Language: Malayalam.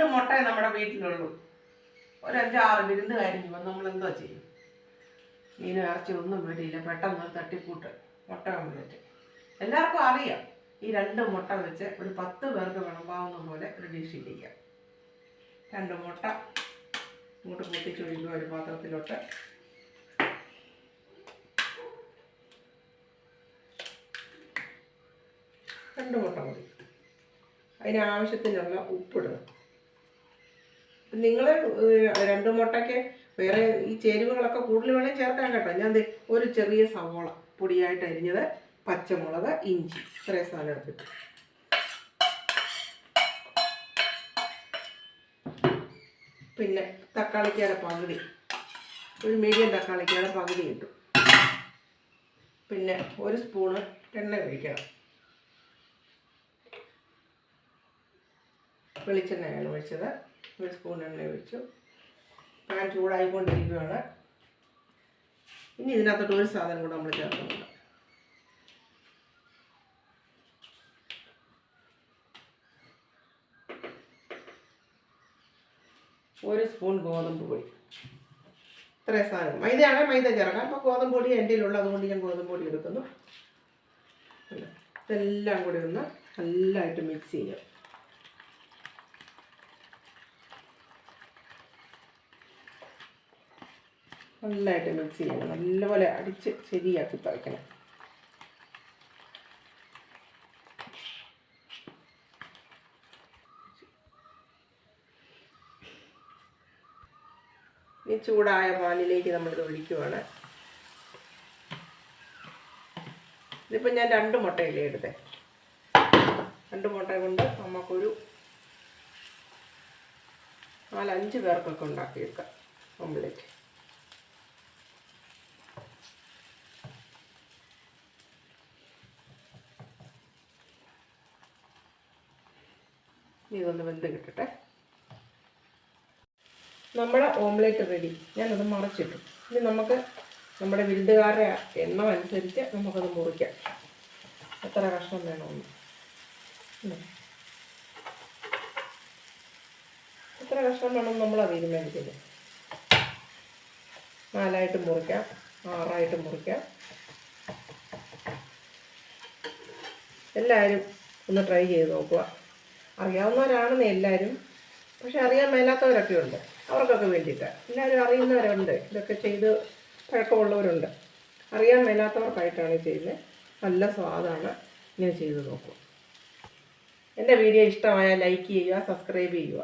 രണ്ട് മുട്ടയെ നമ്മുടെ വീട്ടിലുള്ളൂ. ഒരഞ്ചാറ് വിരുന്ന് കഴിഞ്ഞപ്പോൾ നമ്മൾ എന്തോ ചെയ്യും. മീനും ഇറച്ചി ഒന്നും വേണ്ടിയില്ല. പെട്ടെന്ന് തട്ടിപ്പൂട്ട് മുട്ട ഓംലെറ്റ് എല്ലാവർക്കും അറിയാം. ഈ രണ്ട് മുട്ട വെച്ച് ഒരു പത്ത് പേർക്ക് വിളമ്പാവുന്ന പോലെ ഒരു ഡിഷ് ഇരിക്കാം. രണ്ട് മുട്ട ഇങ്ങോട്ട് പൊട്ടിച്ചൊഴിക്കുക ഒരു പാത്രത്തിലോട്ട്. രണ്ട് മുട്ട മതി. അതിനാവശ്യത്തിനുള്ള ഉപ്പിടുക. നിങ്ങൾ രണ്ട് മുട്ടയ്ക്ക് വേറെ ഈ ചേരുവകളൊക്കെ കൂടുതൽ വേണേൽ ചേർക്കാൻ കേട്ടോ. ഞാൻ ഒരു ചെറിയ സവോള പൊടിയായിട്ട് അരിഞ്ഞത് പച്ചമുളക് ഇഞ്ചി ഇത്രയും സാധനം എടുത്തിട്ട്. പിന്നെ തക്കാളിക്കാരെ പകുതി. ഒരു മീഡിയം തക്കാളിക്കാരെ പകുതി ഇട്ടു. പിന്നെ ഒരു സ്പൂണ് എണ്ണ കഴിക്കണം വെളിച്ചെണ്ണയാണ് ഒഴിച്ചത്. ഒരു സ്പൂൺ എണ്ണ ഒഴിച്ചു. പാൻ ചൂടായിക്കൊണ്ടിരിക്കുകയാണ്. ഇനി ഇതിനകത്തോട്ട് ഒരു സാധനം കൂടെ നമ്മൾ ചേർക്കുന്നുണ്ട്. ഒരു സ്പൂൺ ഗോതമ്പ് പൊടി. ഇത്രയും സാധനം. മൈദയാണ്. മൈദ ചേർക്കാം. അപ്പോൾ ഗോതമ്പ് പൊടി എന്റെ കയ്യിലുള്ള അതുകൊണ്ട് ഞാൻ ഗോതമ്പ് പൊടി എടുക്കുന്നു. ഇതെല്ലാം കൂടി ഒന്ന് നല്ലതായിട്ട് മിക്സ് ചെയ്യാം. നല്ലതായിട്ട് മിക്സ് ചെയ്യണം നല്ലപോലെ അടിച്ച് ശരിയാക്കി തയ്ക്കണം ഈ ചൂടായ പാലിലേക്ക് നമ്മളിത് ഒഴിക്കുവാണ്. ഇതിപ്പോൾ ഞാൻ രണ്ട് മുട്ടയിലേ എടുത്തേ രണ്ട് മുട്ട കൊണ്ട് നമുക്കൊരു നാലഞ്ച് പേർക്കൊക്കെ ഉണ്ടാക്കിയെടുക്കാം. ഓംലെറ്റ്. ഇതൊന്ന് വെന്ത് കിട്ടട്ടെ നമ്മുടെ ഓംലേറ്റ് റെഡി. ഞാനത് മറച്ചിട്ടു. ഇനി നമുക്ക് നമ്മുടെ വിരുന്നുകാരുടെ എണ്ണം അനുസരിച്ച് നമുക്കത് മുറിക്കാം. എത്ര കഷ്ണം വേണമെന്ന്. എത്ര കഷ്ണം വേണമെന്ന് നമ്മളാണ് തീരുമാനിക്കുന്നത് നാലായിട്ട് മുറിക്കാം. ആറായിട്ട് മുറിക്കാം. എല്ലാവരും ഒന്ന് ട്രൈ ചെയ്ത് നോക്കുക. അറിയാവുന്നവരാണെന്ന് എല്ലാവരും പക്ഷെ അറിയാൻ മേലാത്തവരൊക്കെ ഉണ്ട്. അവർക്കൊക്കെ വേണ്ടിയിട്ടാണ് എല്ലാവരും അറിയുന്നവരുണ്ട്. ഇതൊക്കെ ചെയ്ത് പഴക്കമുള്ളവരുണ്ട്. അറിയാൻ മേലാത്തവർക്കായിട്ടാണ് ചെയ്യുന്നത് നല്ല സ്വാദാണ് ഇങ്ങനെ ചെയ്ത് നോക്കും എന്റെ വീഡിയോ ഇഷ്ടമായാൽ ലൈക്ക് ചെയ്യുക സബ്സ്ക്രൈബ് ചെയ്യുക.